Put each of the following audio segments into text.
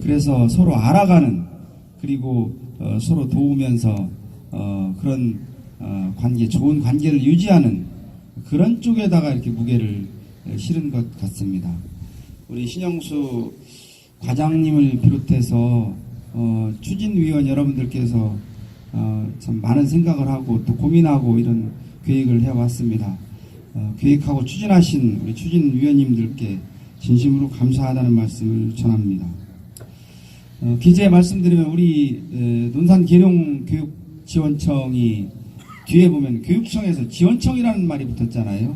그래서 서로 알아가는 그리고 어, 서로 도우면서 어, 그런 어, 관계, 좋은 관계를 유지하는 그런 쪽에다가 이렇게 무게를 실은 것 같습니다. 우리 신영수 과장님을 비롯해서 어, 추진위원 여러분들께서 어, 참 많은 생각을 하고 또 고민하고 이런 계획을 해왔습니다. 어, 계획하고 추진하신 우리 추진위원님들께 진심으로 감사하다는 말씀을 전합니다. 어, 기재에 말씀드리면 우리 에, 논산 계룡 교육지원청이 뒤에 보면 교육청에서 지원청이라는 말이 붙었잖아요.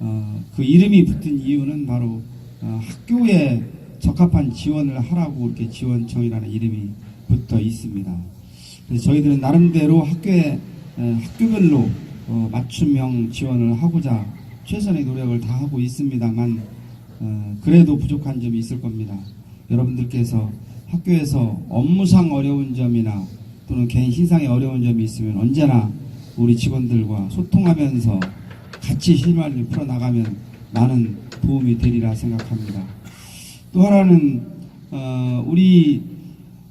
어, 그 이름이 붙은 이유는 바로 어, 학교에 적합한 지원을 하라고 이렇게 지원청이라는 이름이 붙어 있습니다. 그래서 저희들은 나름대로 학교에 에, 학교별로 어, 맞춤형 지원을 하고자 최선의 노력을 다하고 있습니다만 어, 그래도 부족한 점이 있을 겁니다. 여러분들께서 학교에서 업무상 어려운 점이나 또는 개인 신상에 어려운 점이 있으면 언제나 우리 직원들과 소통하면서 같이 실마리를 풀어나가면 많은 도움이 되리라 생각합니다. 또 하나는 어, 우리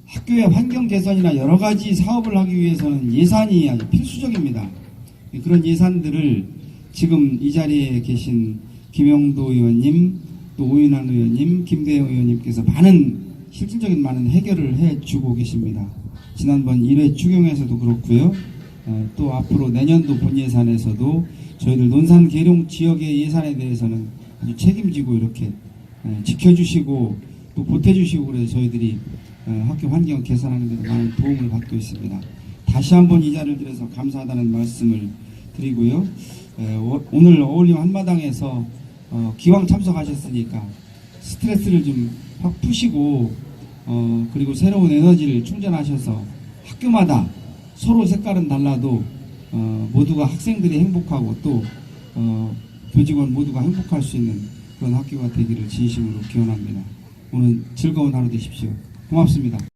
학교의 환경 개선이나 여러 가지 사업을 하기 위해서는 예산이 아주 필수적입니다. 그런 예산들을 지금 이 자리에 계신 김영도 의원님, 또 오윤환 의원님, 김대영 의원님께서 많은 실질적인 많은 해결을 해주고 계십니다. 지난번 1회 추경에서도 그렇고요. 어, 또 앞으로 내년도 본 예산에서도 저희들 논산 계룡 지역의 예산에 대해서는 아주 책임지고 이렇게 에, 지켜주시고 또 보태주시고 그래서 저희들이 에, 학교 환경 개선하는 데 많은 도움을 받고 있습니다. 다시 한번 이 자리를 들어서 감사하다는 말씀을 드리고요. 오늘 어울림 한마당에서 어, 기왕 참석하셨으니까 스트레스를 좀 확 푸시고 어, 그리고 새로운 에너지를 충전하셔서 학교마다 서로 색깔은 달라도 어, 모두가 학생들이 행복하고 또 어, 교직원 모두가 행복할 수 있는 그런 학교가 되기를 진심으로 기원합니다. 오늘 즐거운 하루 되십시오. 고맙습니다.